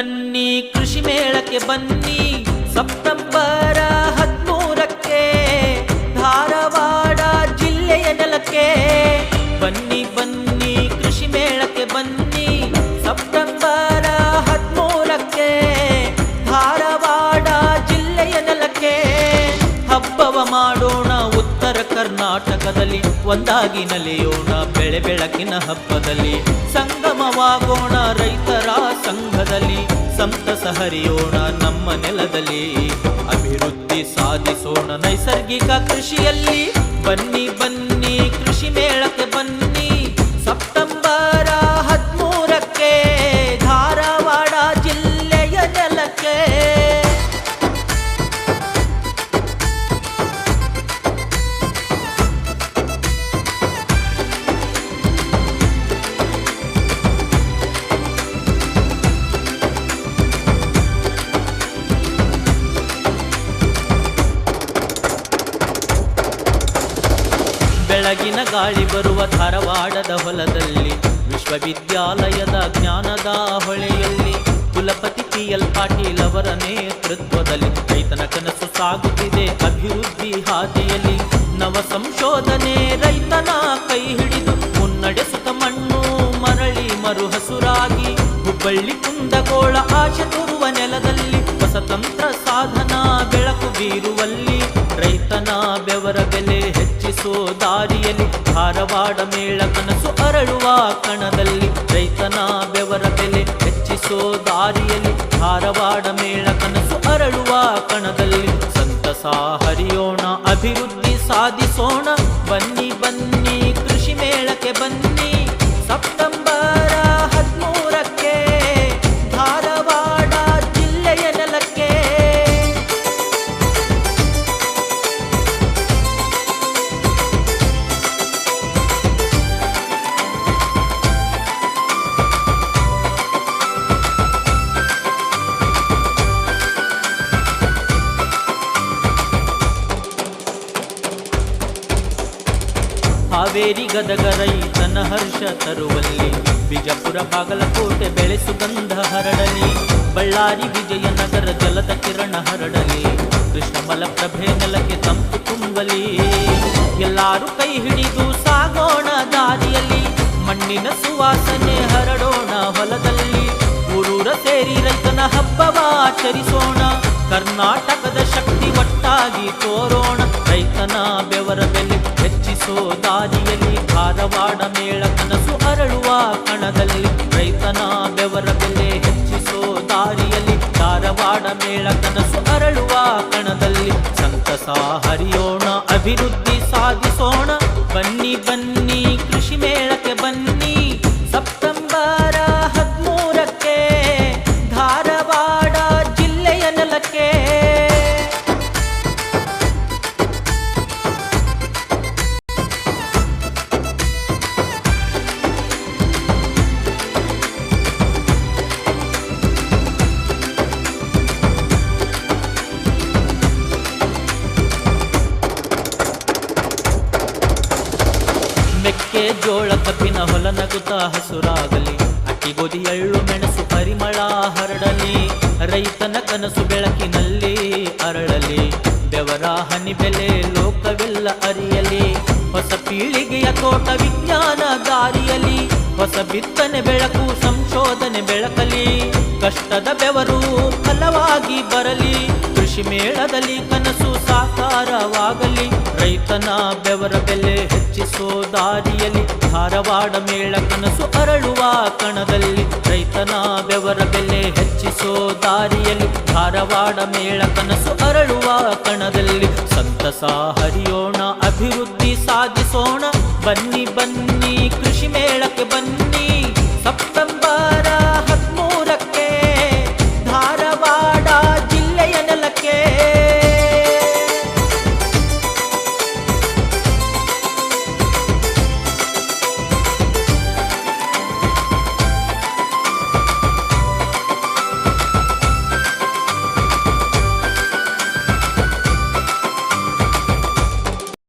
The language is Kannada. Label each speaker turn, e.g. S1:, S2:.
S1: ಬನ್ನಿ ಕೃಷಿ ಮೇಳಕ್ಕೆ ಬನ್ನಿ ಸೆಪ್ಟೆಂಬರ ಒಂದಾಗಿ ನಲಿಯೋಣ ಬೆಳೆ ಬೆಳಕಿನ ಹಬ್ಬದಲ್ಲಿ. ಸಂಗಮವಾಗೋಣ ರೈತರ ಸಂಘದಲ್ಲಿ. ಸಂತಸ ಹರಿಯೋಣ ನಮ್ಮ ನೆಲದಲ್ಲಿ. ಅಭಿವೃದ್ಧಿ ಸಾಧಿಸೋಣ ನೈಸರ್ಗಿಕ ಕೃಷಿಯಲ್ಲಿ. ಬನ್ನಿ ಬನ್ನಿ, ಕೃಷಿ ಮೇಳಕ್ಕೆ ಬನ್ನಿ. ಸೆಪ್ಟೆಂಬರ ಹದಿಮೂರಕ್ಕೆ ಧಾರವಾಡ ಜಿಲ್ಲೆಯ ನೆಲಕ್ಕೆ. ಬೆಳಗಿನ ಗಾಳಿ ಬರುವ ಧಾರವಾಡದ ಹೊಲದಲ್ಲಿ, ವಿಶ್ವವಿದ್ಯಾಲಯದ ಜ್ಞಾನದ ಹೊಳೆಯಲ್ಲಿ, ಕುಲಪತಿ ಪಿ ಎಲ್. ಪಾಟೀಲ್ ಅವರ ನೇತೃತ್ವದಲ್ಲಿ ರೈತನ ಕನಸು ಸಾಗುತ್ತಿದೆ ಅಭಿವೃದ್ಧಿ ಹಾದಿಯಲ್ಲಿ. ನವ ಸಂಶೋಧನೆ ರೈತನ ಕೈ ಹಿಡಿದು ಮುನ್ನಡೆಸುತ್ತ ಮಣ್ಣು ಮರಳಿ ಮರುಹಸುರಾಗಿ, ಹುಬ್ಬಳ್ಳಿ ಕುಂದಗೋಳ ಆಶೆ ತೋರುವ ನೆಲದಲ್ಲಿ ಹೊಸ ಸಾಧನಾ ಬೆಳಕು ಬೀರುವಲ್ಲಿ ರೈತನ ಬೆವರ ಬೆಲೆ ಹೆಚ್ಚಿಸೋ ದಾರಿಯಲ್ಲಿ ಧಾರವಾಡ ಮೇಳ ಕನಸು ಅರಳುವ ಕಣದಲ್ಲಿ ರೈತನ ಬೆವರ ಬೆಲೆ ಹೆಚ್ಚಿಸೋ ದಾರಿಯಲ್ಲಿ ಧಾರವಾಡ ಮೇಳ ಕನಸು ಅರಳುವ ಕಣದಲ್ಲಿ ಸಂತಸ ಹರಿಯೋಣ, ಅಭಿವೃದ್ಧಿ ಸಾಧಿಸೋಣ, ಬನ್ನಿ ಹಾವೇರಿ ಗದಗ ರೈತನ ಹರ್ಷ ತರುವಲ್ಲಿ, ಬಿಜಾಪುರ, ಬಾಗಲಕೋಟೆ ಬೆಳೆ ಸುಗಂಧ ಹರಡಲಿ, ಬಳ್ಳಾರಿ, ವಿಜಯನಗರ ಜಲದ ಕಿರಣ ಹರಡಲಿ ಕೃಷ್ಣಮಲ ಪ್ರಭೆ ನೆಲಕ್ಕೆ ತಂಪು ತುಂಬಲಿ. ಎಲ್ಲರೂ ಕೈ ಹಿಡಿದು ಸಾಗೋಣ ದಾರಿಯಲ್ಲಿ, ಮಣ್ಣಿನ ಸುವಾಸನೆ ಹರಡೋಣ ಹೊಲದಲ್ಲಿ, ಊರೂರ ಸೇರಿ ರೈತನ ಹಬ್ಬವ ಆಚರಿಸೋಣ. ಕರ್ನಾಟಕದ ಶಕ್ತಿ ಒಟ್ಟಾಗಿ ತೋರೋಣ. ರೈತನ ಬೆವರ ಬೆಲೆ ಹೆಚ್ಚಿಸೋ ದಾರಿಯಲ್ಲಿ ಧಾರವಾಡ ಮೇಳ ಕನಸು ಅರಳುವ ಕಣದಲ್ಲಿ. ರೈತನ ಬೆವರ ಬೆಲೆ ಹೆಚ್ಚಿಸೋ ದಾರಿಯಲ್ಲಿ ಧಾರವಾಡ ಮೇಳ ಕನಸು ಅರಳುವ ಕಣದಲ್ಲಿ. ಸಂತಸ ಹರಿಯೋಣ, ಅಭಿವೃದ್ಧಿ ಸಾಧಿಸೋಣ. ಬನ್ನಿ ಬನ್ನಿ, ಕೃಷಿ ಮೇಳಕ್ಕೆ ಬನ್ನಿ. ಸೆಪ್ಟೆಂಬರ ಮೆಕ್ಕೆ ಜೋಳ ಕಬ್ಬಿನ ಹೊಲ ನಗುತ್ತಾ ಹಸುರಾಗಲಿ. ಅಕ್ಕಿ ಗೋಧಿ, ಎಳ್ಳು, ಮೆಣಸು, ಪರಿಮಳ ಹರಡಲಿ. ರೈತನ ಕನಸು ಬೆಳಕಿನಲ್ಲಿ ಅರಳಲಿ. ಬೆವರ, ಹನಿ ಬೆಲೆ ಲೋಕವೆಲ್ಲ ಅರಿಯಲಿ. ಹೊಸ ಪೀಳಿಗೆಯ ತೋಟ ವಿಜ್ಞಾನ ದಾರಿಯಲಿ. ಹೊಸ ಬಿತ್ತನೆ ಬೆಳಕು ಸಂಶೋಧನೆ ಬೆಳಕಲಿ. ಕಷ್ಟದ ಬೆವರು ಫಲವಾಗಿ ಬರಲಿ. ಕೃಷಿ ಮೇಳದಲ್ಲಿ ಕನಸು ಸಾಕಾರವಾಗಲಿ. ರೈತನ ಬೆವರ ಬೆಲೆ ದಾರಿಯಲ್ಲಿ ಧಾರವಾಡ ಮೇಳ ಕನಸು ಅರಳುವ ಕಣದಲ್ಲಿ ರೈತನ ಬೆವರ ಬೆಲೆ ಹೆಚ್ಚಿಸೋ ದಾರಿಯಲ್ಲಿ ಧಾರವಾಡ ಮೇಳ ಕನಸು ಅರಳುವ ಕಣದಲ್ಲಿ ಸಂತಸ ಹರಿಯೋಣ, ಅಭಿವೃದ್ಧಿ ಸಾಧಿಸೋಣ, ಬನ್ನಿ